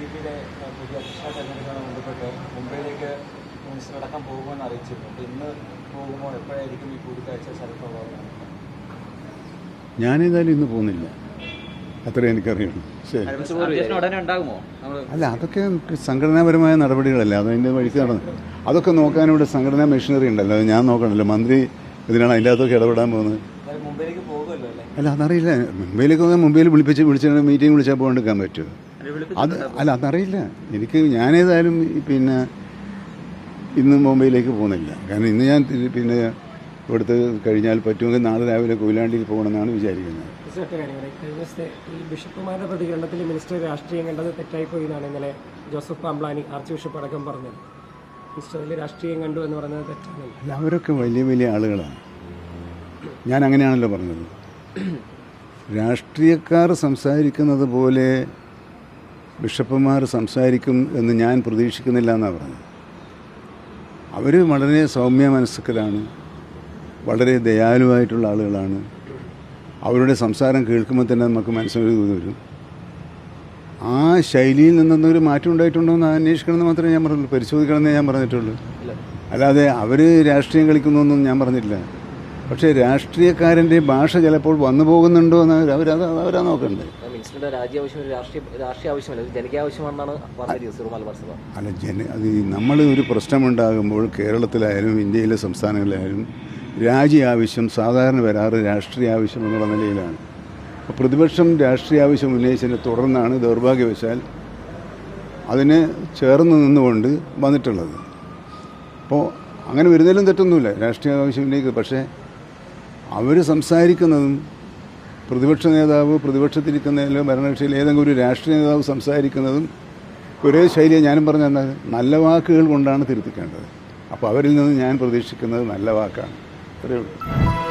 C പിയിലെ പുതിയ അധ്യക്ഷ തെരഞ്ഞെടുപ്പുമായി ബന്ധപ്പെട്ട് മുംബൈയിലേക്ക് മിനിസ്റ്റർ അടക്കം പോകുമെന്ന് അറിയിച്ചിരുന്നു. അപ്പോൾ ഇന്ന് പോകുമ്പോൾ എപ്പോഴായിരിക്കും ഈ കൂടിക്കാഴ്ച ശരത് പവാറിനാണ് ഞാനേതായാലും ഇന്ന് പോകുന്നില്ല. അത്രേ എനിക്കറിയണം ശരി. അധ്യക്ഷൻ ഉടനെ ഉണ്ടാകുമോ? അല്ല അതൊക്കെ സംഘടനാപരമായ നടപടികളല്ലേ? അതിന്റെ വഴിക്ക് നടന്നു. അതൊക്കെ നോക്കാൻ ഇവിടെ സംഘടനാ മെഷീനറി ഉണ്ടല്ലോ. ഞാൻ നോക്കണല്ലോ മന്ത്രി ഇതിനാണ് അതിന്റെ അകത്തൊക്കെ ഇടപെടാൻ പോകുന്നത്. അല്ല? അതറിയില്ല. മുംബൈയിലേക്ക് പോകാൻ മുംബൈയിൽ വിളിപ്പിച്ച് വിളിച്ച് മീറ്റിംഗ് വിളിച്ചാൽ പോകാണ്ടിരിക്കാൻ പറ്റുമോ? അത് അല്ല അതറിയില്ല. എനിക്ക് ഞാനേതായാലും പിന്നെ ഇന്ന് മുംബൈയിലേക്ക് പോകുന്നില്ല. കാരണം ഇന്ന് ഞാൻ പിന്നെ ഇവിടുത്തെ കഴിഞ്ഞാൽ പറ്റുമെങ്കിൽ നാളെ രാവിലെ കൊയിലാണ്ടിയിൽ പോകണമെന്നാണ് വിചാരിക്കുന്നത്. ഈ ബിഷപ്പുമാരുടെ പ്രതികരണത്തിൽ മിനിസ്റ്റർ രാഷ്ട്രീയം കണ്ടത് തെറ്റായിപ്പോയി എന്നാണ് ഇന്നലെ ജോസഫ് പാംബ്ലാനി ആർച്ച് ബിഷപ്പ് അടക്കം പറഞ്ഞത്. മിനിസ്റ്ററിൽ രാഷ്ട്രീയം കണ്ടു എന്ന് പറയുന്നത് തെറ്റാണ്. അല്ല അവരൊക്കെ വലിയ വലിയ ആളുകളാണ്. ഞാൻ അങ്ങനെയാണല്ലോ പറഞ്ഞത്. രാഷ്ട്രീയക്കാർ സംസാരിക്കുന്നത് പോലെ ബിഷപ്പുമാർ സംസാരിക്കും എന്ന് ഞാൻ പ്രതീക്ഷിക്കുന്നില്ല എന്നാണ് പറഞ്ഞത്. അവർ വളരെ സൗമ്യ മനസ്കരാണ് വളരെ ദയാലുവായിട്ടുള്ള ആളുകളാണ്. അവരുടെ സംസാരം കേൾക്കുമ്പോൾ തന്നെ നമുക്ക് മനസ്സിലൊരു ഇത് വരും. ആ ശൈലിയിൽ നിന്നൊരു മാറ്റം ഉണ്ടായിട്ടുണ്ടോ എന്ന് അന്വേഷിക്കണമെന്ന് മാത്രമേ ഞാൻ പറഞ്ഞുള്ളൂ. പരിശോധിക്കണമെന്നേ ഞാൻ പറഞ്ഞിട്ടുള്ളൂ. അല്ലാതെ അവർ രാഷ്ട്രീയം കളിക്കുന്നു കളിക്കുന്നൊന്നും ഞാൻ പറഞ്ഞിട്ടില്ല. പക്ഷേ രാഷ്ട്രീയക്കാരന്റെ ഭാഷ ചിലപ്പോൾ വന്നു പോകുന്നുണ്ടോ എന്ന് അവരത് അവരാ നോക്കണ്ടേ. അല്ല ജന അത് നമ്മൾ ഒരു പ്രശ്നമുണ്ടാകുമ്പോൾ കേരളത്തിലായാലും ഇന്ത്യയിലെ സംസ്ഥാനങ്ങളിലായാലും രാജ്യ ആവശ്യം സാധാരണ വരാറ് രാഷ്ട്രീയ ആവശ്യം എന്നുള്ള നിലയിലാണ്. അപ്പോൾ പ്രതിപക്ഷം രാഷ്ട്രീയ ആവശ്യം ഉന്നയിച്ചതിനെ തുടർന്നാണ് ദൗർഭാഗ്യവശാൽ അതിന് ചേർന്ന് നിന്നുകൊണ്ട് വന്നിട്ടുള്ളത്. അപ്പോൾ അങ്ങനെ വരുന്നതിലും തെറ്റൊന്നുമില്ല രാഷ്ട്രീയ ആവശ്യം ഉന്നയിക്കുക പക്ഷേ അവർ സംസാരിക്കുന്നതും പ്രതിപക്ഷ നേതാവ് പ്രതിപക്ഷത്തിരിക്കുന്നതിലോ ഭരണകക്ഷിയിൽ ഏതെങ്കിലും ഒരു രാഷ്ട്രീയ നേതാവ് സംസാരിക്കുന്നതും ഒരേ ശൈലിയെ ഞാനും പറഞ്ഞു തന്നാൽ നല്ല വാക്കുകൾ കൊണ്ടാണ് തിരുത്തിക്കേണ്ടത്. അപ്പോൾ അവരിൽ നിന്ന് ഞാൻ പ്രതീക്ഷിക്കുന്നത് നല്ല വാക്കാണ്. അത്രയേ ഉള്ളൂ.